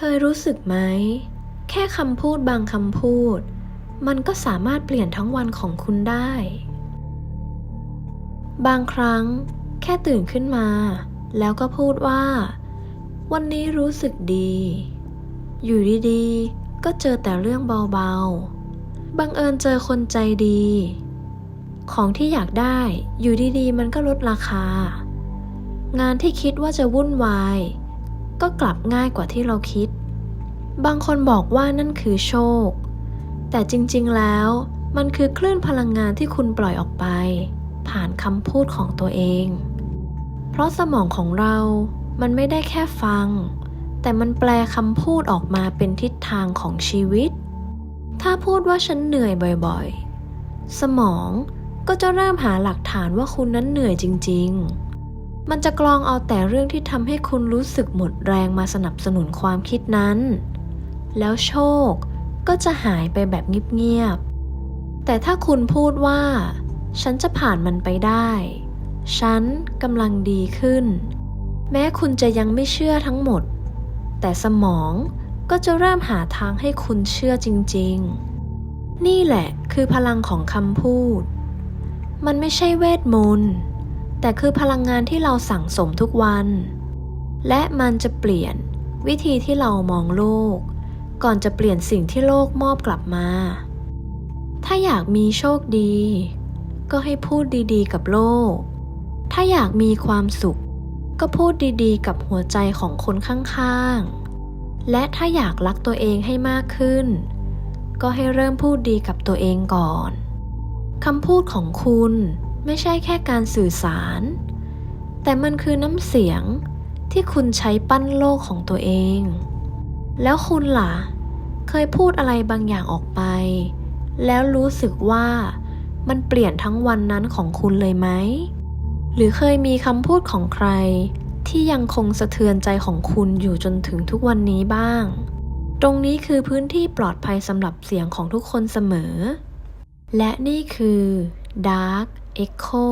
เคยรู้สึกไหม แค่คำพูดบางคำพูด มันก็สามารถเปลี่ยนทั้งวันของคุณได้ บางครั้ง แค่ตื่นขึ้นมา แล้วก็พูดว่า วันนี้รู้สึกดี อยู่ดีๆ ก็เจอแต่เรื่องเบาๆ บังเอิญเจอคนใจดี ของที่อยากได้อยู่ดีๆ มันก็ลดราคา งานที่คิดว่าจะวุ่นวาย ก็กลับง่ายกว่าที่เราคิด บางคนบอกว่านั่นคือโชค แต่จริงๆแล้วมันคือคลื่นพลังงานที่คุณปล่อยออกไป ผ่านคำพูดของตัวเอง เพราะสมองของเรา มันไม่ได้แค่ฟัง แต่มันแปลคำพูดออกมาเป็นทิศทางของชีวิต ถ้าพูดว่าฉันเหนื่อยบ่อยๆ สมองก็จะเริ่มหาหลักฐานว่าคุณนั้นเหนื่อยจริง ๆ มันจะกรองเอาแต่เรื่องที่ทำให้คุณรู้สึกหมดแรงมาสนับสนุนความคิดนั้น แล้วโชคก็จะหายไปแบบเงียบๆ แต่ถ้าคุณพูดว่า ฉันจะผ่านมันไปได้ ฉันกำลังดีขึ้น แม้คุณจะยังไม่เชื่อทั้งหมด แต่สมองก็จะเริ่มหาทางให้คุณเชื่อจริง ๆ นี่แหละคือพลังของคำพูด มันไม่ใช่เวทมนต์ แต่คือพลังงานที่เราสั่งสมทุกวัน และมันจะเปลี่ยนวิธีที่เรามองโลก ก่อนจะเปลี่ยนสิ่งที่โลกมอบกลับมา ถ้าอยากมีโชคดี ก็ให้พูดดีๆ กับโลก ถ้าอยากมีความสุข ก็พูดดีๆ กับหัวใจของคนข้างๆ และถ้าอยากรักตัวเองให้มากขึ้น ก็ให้เริ่มพูดดีกับตัวเองก่อนคำพูดของคุณ ไม่ใช่แค่การสื่อสาร แต่มันคือน้ำเสียงที่คุณใช้ปั้นโลกของตัวเอง แล้วคุณล่ะ เคยพูดอะไรบางอย่างออกไป แล้วรู้สึกว่ามันเปลี่ยนทั้งวันนั้นของคุณเลยไหม หรือเคยมีคำพูดของใคร ที่ยังคงสะเทือนใจของคุณอยู่จนถึงทุกวันนี้บ้าง ตรงนี้คือพื้นที่ปลอดภัยสำหรับเสียงของทุกคนเสมอ และนี่คือ Dark Echo